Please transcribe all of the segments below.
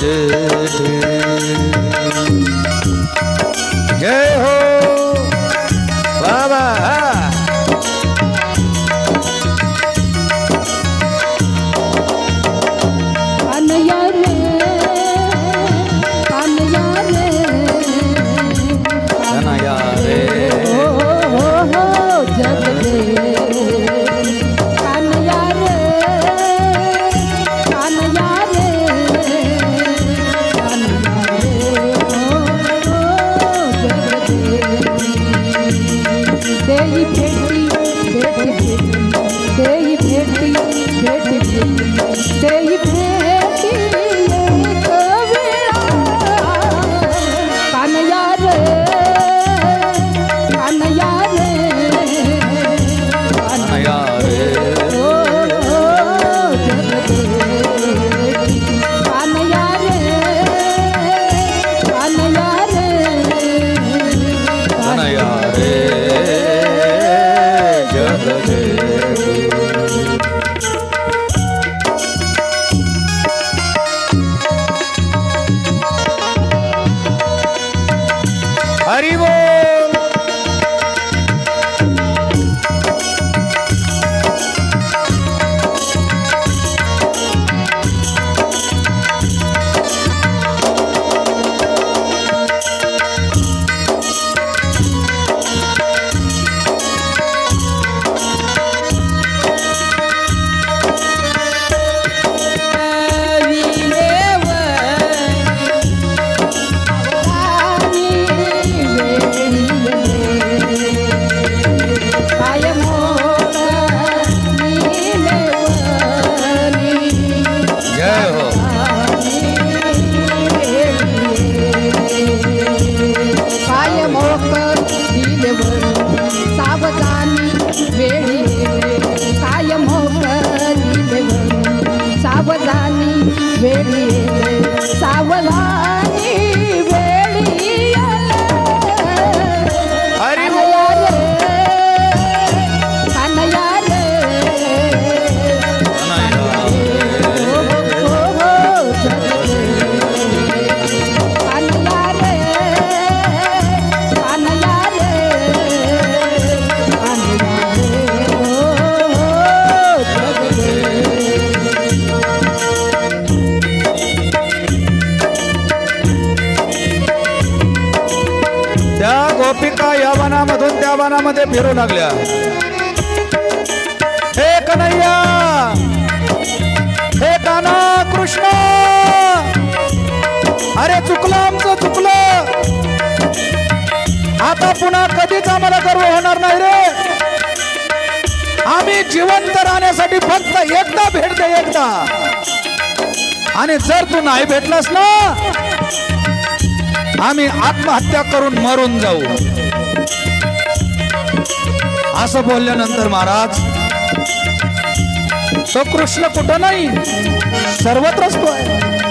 जेठे जय हो बाबा वेळी सावला गोपिका या वनामधून त्या वनामध्ये फिरू लागल्या. हे कन्हैया! हे काना कृष्ण! अरे चुकलं आमचं चुकलं! आता पुन्हा कधीच आम्हाला गर्व होणार नाही रे. आम्ही जिवंत राहण्यासाठी फक्त एकदा भेट दे एकदा. आणि जर तू नाही भेटलास ना आम्ही आत्महत्या करून मरून जाऊ. असं बोलल्यानंतर महाराज तो कृष्ण कुठं नाही? सर्वत्रच तो आहे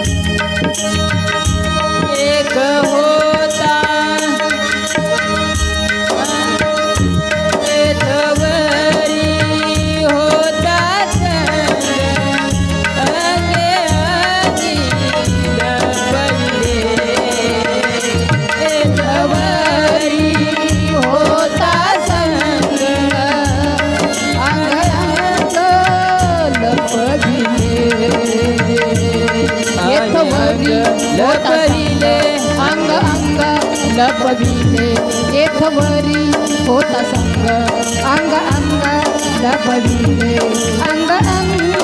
लपविले अंग अंग लपविले येथवरी होता संग. अंग अंग लपविले अंग अंग.